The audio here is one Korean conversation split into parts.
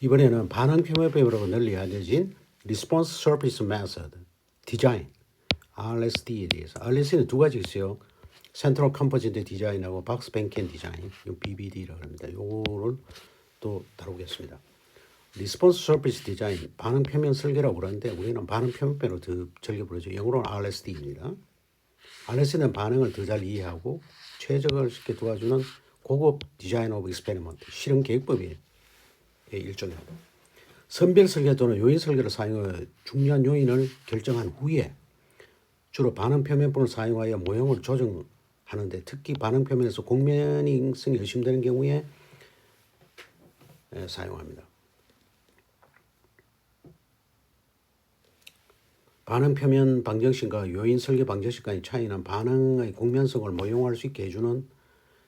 이번에는 반응 표면 배우라고 널리 알려진 Response Surface Method 디자인 RSD에 대해서 RSD는 두 가지 있어요. 센트럴 컴포지트 디자인하고 박스 뱅켄 디자인, 요 BBD라고 합니다. 요거를 또 다루겠습니다. 리스폰스 서비스 디자인, 반응 표면 설계라고 그러는데 우리는 반응 표면배로 더 즐겨 부르죠. 영어로는 RSD입니다. RSD는 반응을 더 잘 이해하고 최적을 쉽게 도와주는 고급 디자인 오브 익스페리먼트, 실험 계획법의 일종입니다. 선별 설계 또는 요인 설계를 사용해 중요한 요인을 결정한 후에 주로 반응 표면본을 사용하여 모형을 조정하는데 특히 반응 표면에서 공면잉성이 의심되는 경우에 에, 사용합니다. 반응 표면 방정식과 요인 설계 방정식 간의 차이는 반응의 공면성을 모형화할 수 있게 해주는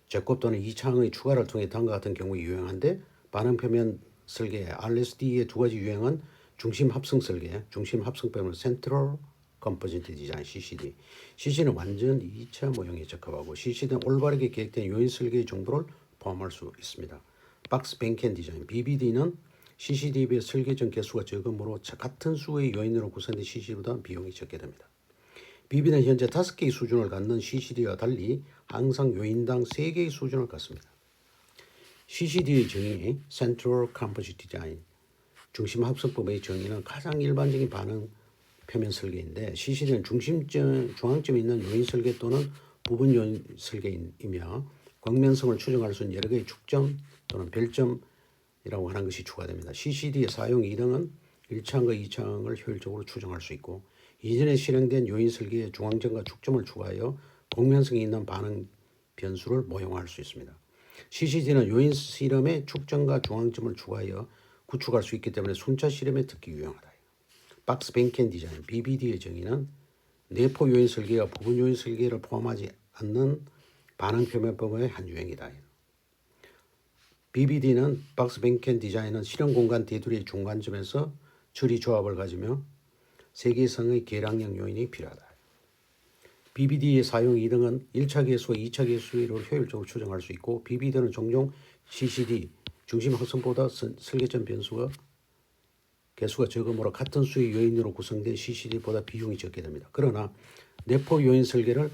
제곱 또는 이차항의 추가를 통해 다음과 같은 경우에 유용한데 반응 표면 설계 RSD의 두 가지 유형은 중심 합성 설계, 중심 합성 표면 센트럴 컴포지트 디자인 CCD. CCD는 완전 2차 모형에 적합하고 CCD는 올바르게 계획된 요인 설계의 정보를 포함할 수 있습니다. 박스 뱅켄 디자인 BBD는 CCD에 비해 설계 전 개수가 적으므로 자- 같은 수의 요인으로 구성된 CCD보다 비용이 적게 됩니다. BB는 현재 다섯 개의 수준을 갖는 CCD와 달리 항상 요인당 세 개의 수준을 갖습니다. CCD의 정의, Central Composite Design, 중심 합성법의 정의는 가장 일반적인 반응 표면 설계인데 CCD는 중심점, 중앙점에 있는 요인 설계 또는 부분 요인 설계이며 광면성을 추정할 수 있는 여러 개의 축점 또는 별점이라고 하는 것이 추가됩니다. CCD의 사용 이등은 1차항과 2차항을 효율적으로 추정할 수 있고 이전에 실행된 요인 설계의 중앙점과 축점을 추가하여 공면성이 있는 반응 변수를 모형화할 수 있습니다. CCD는 요인 실험에 축점과 중앙점을 추가하여 구축할 수 있기 때문에 순차 실험에 특히 유용하다. 박스 뱅켄 디자인 BBD의 정의는 내포 요인 설계와 부분 요인 설계를 포함하지 않는 반응 표면법의 한 유형이다. BBD는 박스 뱅켄 디자인은 실험 공간 테두리의 중간점에서 처리 조합을 가지며 이상의 계량형 요인이 필요하다. BBD의 사용 이등은 1차 개수와 2차 개수를 효율적으로 추정할 수 있고 BBD는 종종 CCD 중심 합성보다 선- 설계점 변수가 개수가 적으므로 같은 수의 요인으로 구성된 CCD보다 비용이 적게 됩니다. 그러나 내포 요인 설계를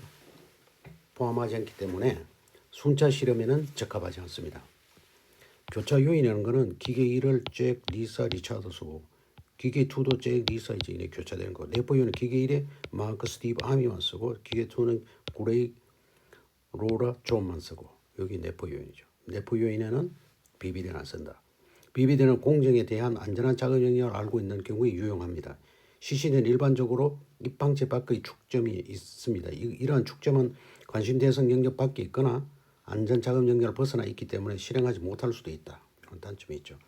포함하지 않기 때문에 순차 실험에는 적합하지 않습니다. 교차 요인이라는 것은 기계 1을 잭, 리사, 리차드 쓰고 기계 2도 잭, 리사 이제 이렇게 교차되는 거. 내포 요인은 기계 1에 마크, 스티브, 아미만 쓰고 기계 2는 구레이, 로라, 존만 쓰고 여기 내포 요인이죠. 내포 요인에는 비비대는 안 쓴다. 비비대는 공정에 대한 안전한 작업 영역을 알고 있는 경우에 유용합니다. CC는 일반적으로 입방체 밖의 축점이 있습니다. 이- 이러한 축점은 관심 대상 영역 밖에 있거나 안전 작업 영역을 벗어나 있기 때문에 실행하지 못할 수도 있다. 단점이 있죠.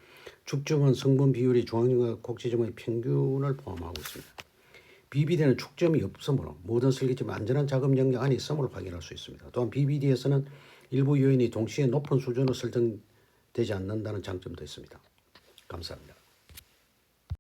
축점은 성분 비율이 중앙점과 곡지점의 평균을 포함하고 있습니다. BBD는 축점이 없으므로 모든 설계점 안전한 작업 영역 안에 있음을 확인할 수 있습니다. 또한 BBD에서는 일부 요인이 동시에 높은 수준으로 설정되지 않는다는 장점도 있습니다. 감사합니다.